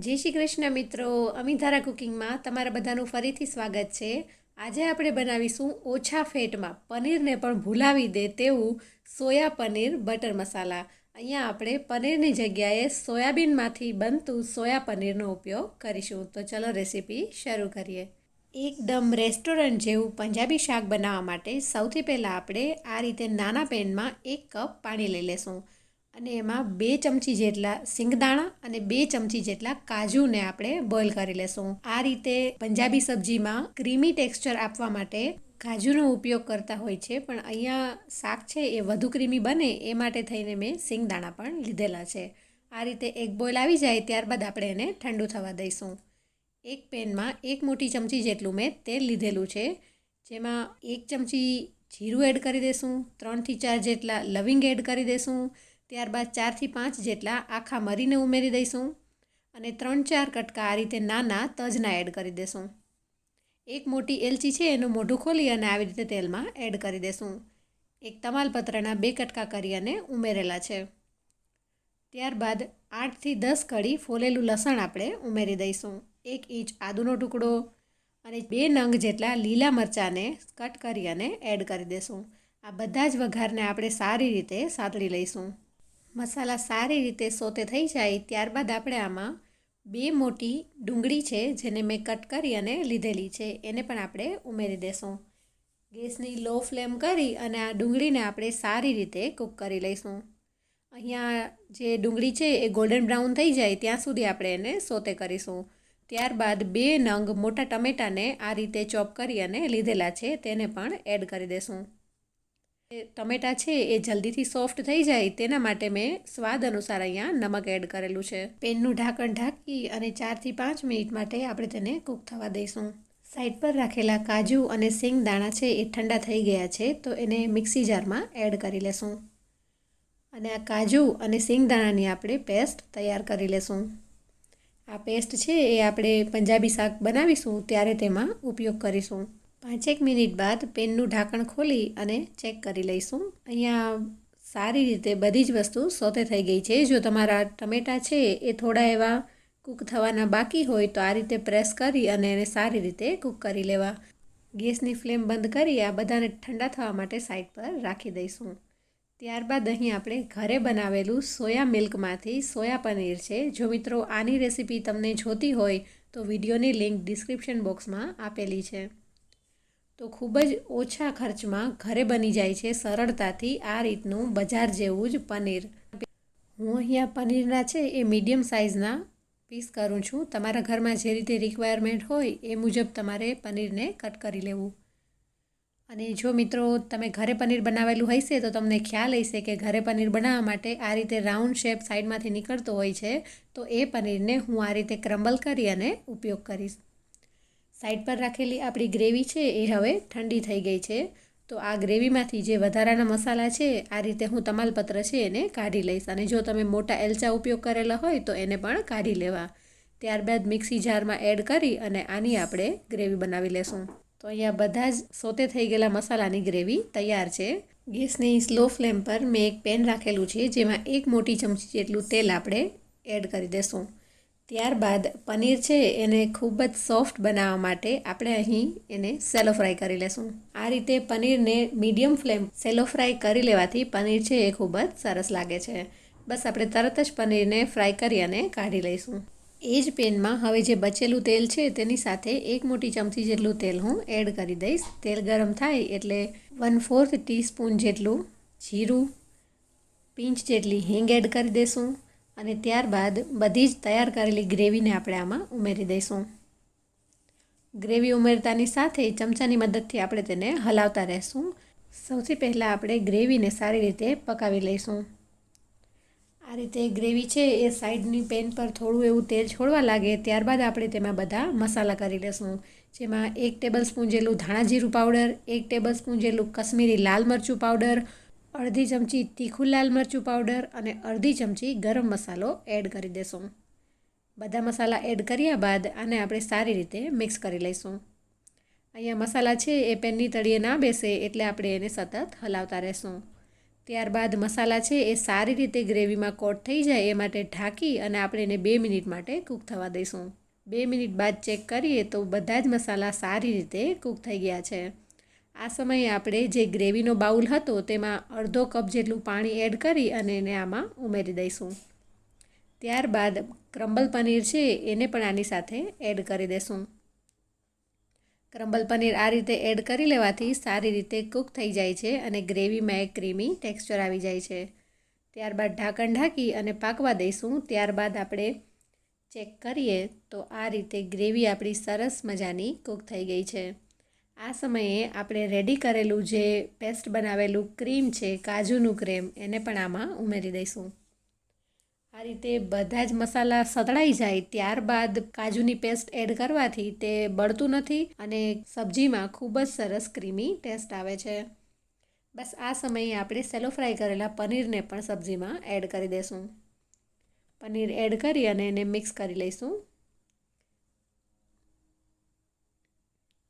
જય શ્રી કૃષ્ણ મિત્રો, અમિધારા કુકિંગમાં તમારા બધાનું ફરીથી સ્વાગત છે. આજે આપણે બનાવીશું ઓછા ફેટમાં પનીરને પણ ભૂલાવી દે તેવું સોયા પનીર બટર મસાલા. અહીંયા આપણે પનીરની જગ્યાએ સોયાબીનમાંથી બનતું સોયા પનીરનો ઉપયોગ કરીશું. તો ચલો રેસીપી શરૂ કરીએ. એકદમ રેસ્ટોરન્ટ જેવું પંજાબી શાક બનાવવા માટે સૌથી પહેલાં આપણે આ રીતે નાના પેનમાં એક કપ પાણી લઈ લેશું. અને એમાં બે ચમચી જેટલા સિંગદાણા અને બે ચમચી જેટલા કાજુને આપણે બોઇલ કરી લેશું. આ રીતે પંજાબી સબ્જીમાં ક્રીમી ટેક્સચર આપવા માટે કાજુનો ઉપયોગ કરતા હોય છે, પણ અહીંયા શાક છે એ વધુ ક્રીમી બને એ માટે થઈને મેં સિંગદાણા પણ લીધેલા છે. આ રીતે એક બોઇલ આવી જાય ત્યારબાદ આપણે એને ઠંડુ થવા દઈશું. એક પેનમાં એક મોટી ચમચી જેટલું મેં તેલ લીધેલું છે, જેમાં એક ચમચી જીરું એડ કરી દઈશું ત્રણથી ચાર જેટલા લવિંગ એડ કરી દઈશું ત્યારબાદ ચારથી પાંચ જેટલા આખા મરીને ઉમેરી દઈશું અને ત્રણ ચાર કટકા આ રીતે નાના તજના એડ કરી દઈશું એક મોટી એલચી છે એનું મોઢું ખોલી અને આવી રીતે તેલમાં એડ કરી દઈશું એક તમાલપત્રના બે કટકા કરી અને ઉમેરેલા છે. ત્યારબાદ આઠથી દસ કડી ફોલેલું લસણ આપણે ઉમેરી દઈશું. એક ઇંચ આદુનો ટુકડો અને બે નંગ જેટલા લીલા મરચાંને કટ કરી અને એડ કરી દઈશું આ બધા જ વઘારને આપણે સારી રીતે સાતળી લઈશું. મસાલા સારી રીતે સોતે થઈ જાય ત્યારબાદ આપણે આમાં બે મોટી ડુંગળી છે જેને મેં કટ કરી અને લીધેલી છે, એને પણ આપણે ઉમેરી દેશું. ગેસની લો ફ્લેમ કરી અને આ ડુંગળીને આપણે સારી રીતે કૂક કરી લઈશું. અહીંયા જે ડુંગળી છે એ ગોલ્ડન બ્રાઉન થઈ જાય ત્યાં સુધી આપણે એને સોતે કરીશું. ત્યારબાદ બે નંગ મોટા ટમેટાને આ રીતે ચોપ કરી અને લીધેલા છે તેને પણ એડ કરી દેશું. ટમેટા છે એ જલ્દીથી સોફ્ટ થઈ જાય, તેના માટે મેં સ્વાદ અનુસાર અહીંયા નમક એડ કરેલું છે. પેનનું ઢાંકણ ઢાંકી અને ચારથી પાંચ મિનિટ માટે આપણે તેને કૂક થવા દઈશું. સાઈડ પર રાખેલા કાજુ અને સિંગ દાણા છે એ ઠંડા થઈ ગયા છે, તો એને મિક્સી જારમાં એડ કરી લેશું. અને આ કાજુ અને સિંગ દાણાની આપણે પેસ્ટ તૈયાર કરી લેશું. આ પેસ્ટ છે એ આપણે પંજાબી શાક બનાવીશું, ત્યારે તેમાં ઉપયોગ કરીશું. પાંચેક મિનિટ બાદ પેનનું ઢાંકણ ખોલી અને ચેક કરી લઈશું. અહીંયા સારી રીતે બધી જ વસ્તુ સોતે થઈ ગઈ છે. જો તમારા ટમેટાં છે, એ થોડા એવા કૂક થવાના બાકી હોય તો આ રીતે પ્રેસ કરી અને એને સારી રીતે કૂક કરી લેવા. ગેસની ફ્લેમ બંધ કરી આ બધાને ઠંડા થવા માટે સાઈડ પર રાખી દઈશું. ત્યારબાદ અહીં આપણે ઘરે બનાવેલું સોયા મિલ્કમાંથી સોયા પનીર છે. જો મિત્રો આની રેસીપી તમને જોતી હોય તો વિડીયોની લિંક ડિસ્ક્રિપ્શન બોક્સમાં આપેલી છે. તો ખૂબ જ ઓછા ખર્ચમાં ઘરે બની જાય છે સરળતાથી આ રીતનું બજાર જેવું જ પનીર. હું અહીંયા પનીરના છે એ મીડિયમ સાઇઝના પીસ કરું છું. તમારા ઘરમાં જે રીતે રિક્વાયરમેન્ટ હોય એ મુજબ તમારે પનીરને કટ કરી લેવું. અને જો મિત્રો તમે ઘરે પનીર બનાવેલું હશે તો તમને ખ્યાલ હશે કે ઘરે પનીર બનાવવા માટે આ રીતે રાઉન્ડ શેપ સાઈડમાંથી નીકળતો હોય છે તો એ પનીરને હું આ રીતે ક્રમ્બલ કરી અને ઉપયોગ કરીશ. સાઈડ પર રાખેલી આપણી ગ્રેવી છે એ હવે ઠંડી થઈ ગઈ છે. તો આ ગ્રેવીમાંથી જે વધારાના મસાલા છે, આ રીતે હું તમાલપત્ર છે એને કાઢી લઈશ. અને જો તમે મોટા એલચા ઉપયોગ કરેલા હોય તો એને પણ કાઢી લેવા. ત્યારબાદ મિક્સી જારમાં એડ કરી અને આની આપણે ગ્રેવી બનાવી લેશું. તો અહીંયા બધા જ સોતે થઈ ગયેલા મસાલાની ગ્રેવી તૈયાર છે. ગેસની સ્લો ફ્લેમ પર મેં એક પેન રાખેલું છે, જેમાં એક મોટી ચમચી જેટલું તેલ આપણે એડ કરી દેશું. ત્યારબાદ પનીર છે એને ખૂબ જ સોફ્ટ બનાવવા માટે આપણે અહીં એને સેલો ફ્રાય કરી લેશું. આ રીતે પનીરને મીડિયમ ફ્લેમ સેલો ફ્રાય કરી લેવાથી પનીર છે એ ખૂબ જ સરસ લાગે છે. બસ આપણે તરત જ પનીરને ફ્રાય કરી અને કાઢી લઈશું. એ જ પેનમાં હવે જે બચેલું તેલ છે તેની સાથે એક મોટી ચમચી જેટલું તેલ હું એડ કરી દઈશ. તેલ ગરમ થાય એટલે વન ફોર્થ ટીસ્પૂન જેટલું જીરું, પિંચ જેટલી હિંગ એડ કરી દઈશું અને ત્યારબાદ બધી જ તૈયાર કરેલી ગ્રેવીને આપણે આમાં ઉમેરી દઈશું. ગ્રેવી ઉમેરતાની સાથે ચમચાની મદદથી આપણે તેને હલાવતા રહેશું. સૌથી પહેલાં આપણે ગ્રેવીને સારી રીતે પકાવી લઈશું. આ રીતે ગ્રેવી છે એ સાઈડની પેન પર થોડું એવું તેલ છોડવા લાગે ત્યારબાદ આપણે તેમાં બધા મસાલા કરી લઈશું જેમાં એક ટેબલ સ્પૂન જેટલું ધાણા જીરું પાવડર, એક ટેબલ સ્પૂન જેટલું કશ્મીરી લાલ મરચું પાવડર અડધી ચમચી તીખું લાલ મરચું પાવડર અને અડધી ચમચી ગરમ મસાલો એડ કરી દેશું. બધા મસાલા એડ કર્યા બાદ આને આપણે સારી રીતે મિક્સ કરી લઈશું. અહીંયા મસાલા છે એ પેનની તળીએ ના બેસે એટલે આપણે એને સતત હલાવતા રહેશું. ત્યારબાદ મસાલા છે એ સારી રીતે ગ્રેવીમાં કોટ થઈ જાય એ માટે ઢાંકી અને આપણે એને બે મિનિટ માટે કૂક થવા દઈશું. બે મિનિટ બાદ ચેક કરીએ તો બધા જ મસાલા સારી રીતે કૂક થઈ ગયા છે. આ સમયે આપણે જે ગ્રેવીનો બાઉલ હતો તેમાં અડધો કપ જેટલું પાણી એડ કરી અને એને આમાં ઉમેરી દઈશું. ત્યારબાદ ક્રમ્બલ પનીર છે એને પણ આની સાથે એડ કરી દઈશું ક્રમ્બલ પનીર આ રીતે એડ કરી લેવાથી સારી રીતે કૂક થઈ જાય છે અને ગ્રેવીમાં એક ક્રીમી ટેક્સચર આવી જાય છે. ત્યારબાદ ઢાંકણ ઢાંકી અને પાકવા દઈશું. ત્યારબાદ આપણે ચેક કરીએ તો આ રીતે ગ્રેવી આપણી સરસ મજાની કૂક થઈ ગઈ છે. આ સમયે આપણે રેડી કરેલું જે પેસ્ટ બનાવેલું ક્રીમ છે, કાજુનું ક્રીમ એને પણ આમાં ઉમેરી દઈશું. આ રીતે બધા જ મસાલા સતળાઈ જાય ત્યારબાદ કાજુની પેસ્ટ એડ કરવાથી તે બળતું નથી અને સબ્જીમાં ખૂબ જ સરસ ક્રીમી ટેસ્ટ આવે છે. બસ આ સમયે આપણે સેલો ફ્રાય કરેલા પનીરને પણ સબ્જીમાં એડ કરી દઈશું. પનીર એડ કરી અને એને મિક્સ કરી લઈશું.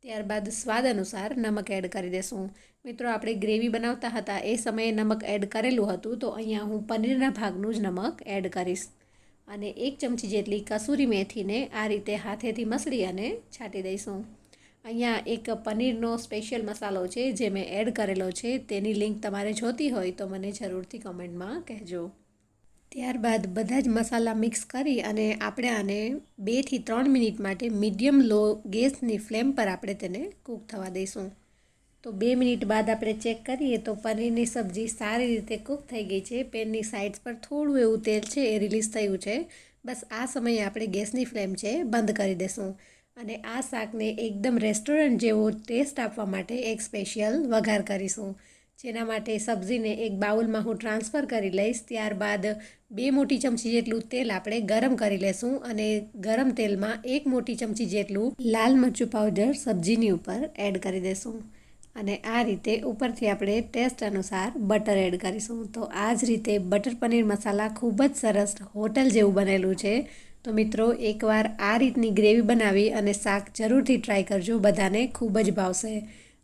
ત્યારબાદ સ્વાદ અનુસાર નમક એડ કરી દેશું. મિત્રો, આપણે ગ્રેવી બનાવતા હતા, એ સમયે નમક એડ કરેલું હતું, તો અહીંયા હું પનીરના ભાગનું જ નમક એડ કરીશ. અને એક ચમચી જેટલી કસૂરી મેથીને આ રીતે હાથેથી મસળી અને છાંટી દઈશું. અહીંયા એક પનીરનો સ્પેશિયલ મસાલો છે, જે મેં એડ કરેલો છે, તેની લિંક તમારે જોતી હોય તો મને જરૂરથી કમેન્ટમાં કહેજો. ત્યારબાદ બધા જ મસાલા મિક્સ કરી અને આપણે આને બેથી ત્રણ મિનિટ માટે મીડિયમ લો ગેસની ફ્લેમ પર આપણે તેને કૂક થવા દઈશું. તો બે મિનિટ બાદ આપણે ચેક કરીએ તો પનીરની સબ્જી સારી રીતે કૂક થઈ ગઈ છે. પેનની સાઇડ્સ પર થોડું એવું તેલ છે એ રિલીઝ થયું છે. બસ આ સમયે આપણે ગેસની ફ્લેમ છે બંધ કરી દઈશું. અને આ શાકને એકદમ રેસ્ટોરન્ટ જેવો ટેસ્ટ આપવા માટે એક સ્પેશિયલ વઘાર કરીશું. જેના માટે સબ્જીને એક બાઉલમાં હું ટ્રાન્સફર કરી લઈશ. ત્યારબાદ બે મોટી ચમચી જેટલું તેલ આપણે ગરમ કરી લેશું અને ગરમ તેલમાં એક મોટી ચમચી જેટલું લાલ મરચું પાવડર સબ્જીની ઉપર એડ કરી દઈશું અને આ રીતે ઉપરથી આપણે ટેસ્ટ અનુસાર બટર એડ કરીશું. તો આ જ રીતે બટર પનીર મસાલા ખૂબ જ સરસ હોટલ જેવું બનેલું છે. તો મિત્રો, એકવાર આ રીતની ગ્રેવી બનાવી અને શાક જરૂરથી ટ્રાય કરજો. બધાને ખૂબ જ ભાવશે.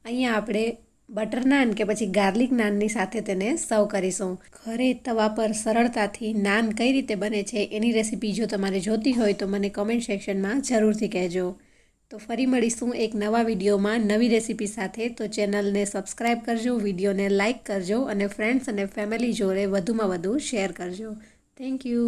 અહીંયા આપણે બટર નાન કે પછી ગાર્લિક નાનની સાથે તેને સર્વ કરીશું. ઘરે તવા પર સરળતાથી નાન કઈ રીતે બને છે એની રેસીપી જો તમારે જોતી હોય તો મને કોમેન્ટ સેક્શનમાં જરૂરથી કહેજો. તો ફરી મળીશું એક નવા વિડીયોમાં નવી રેસીપી સાથે. તો ચેનલને સબસ્ક્રાઈબ કરજો, વિડીયોને લાઇક કરજો અને ફ્રેન્ડ્સ અને ફેમિલી જોડે વધુમાં વધુ શેર કરજો. Thank you